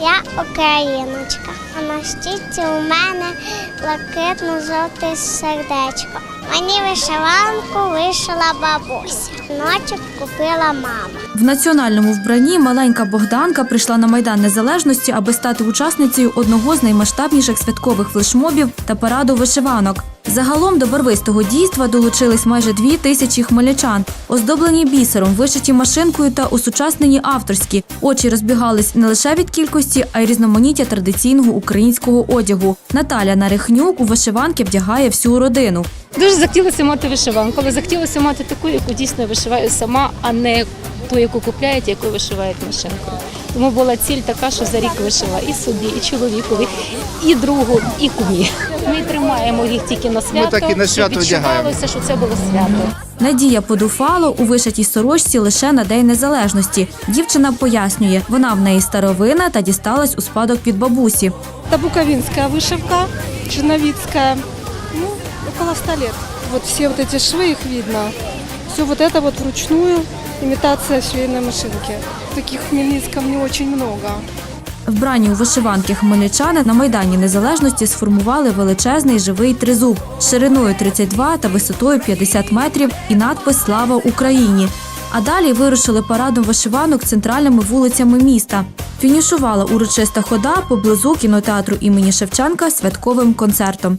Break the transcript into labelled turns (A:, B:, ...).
A: Я україночка. А на щиті у мене блакитно-жовте сердечко. Мені вишиванку вишила бабуся. Ночі купила мама.
B: В національному вбранні маленька Богданка прийшла на майдан незалежності, аби стати учасницею одного з наймасштабніших святкових флешмобів та параду вишиванок. Загалом до барвистого дійства долучились майже дві тисячі хмельничан, оздоблені бісером, вишиті машинкою та усучаснені авторські. Очі розбігались не лише від кількості, а й різноманіття традиційного українського одягу. Наталя Нарихнюк у вишиванки вдягає всю родину.
C: Дуже захотілося мати вишиванку, але захотілося мати таку, яку дійсно вишиваю сама, а не ту, яку купляють, яку вишивають машинкою. Тому була ціль така, що за рік вишила і собі, і чоловікові, і другу, і кумі. Ми тримаємо їх тільки на свято,
D: так і на свято
C: щоб
D: одягаємо.
C: відчувалося, що це було свято.
B: Надія Подуфало у вишитій сорочці лише на День Незалежності. Дівчина пояснює, вона в неї старовина та дісталась у спадок від бабусі.
E: Это буковинская вышивка, черновицкая, ну, около 100 лет. Вот все вот эти швы, их видно. Все вот это вот вручную, имитация швейной машинки. Таких в Хмельницком не очень много.
B: Вбрані у вишиванки хмельничани на Майдані Незалежності сформували величезний живий тризуб з шириною 32 та висотою 50 метрів і надпис Слава Україні. А далі вирушили парадом вишиванок центральними вулицями міста. Фінішувала урочиста хода поблизу кінотеатру імені Шевченка святковим концертом.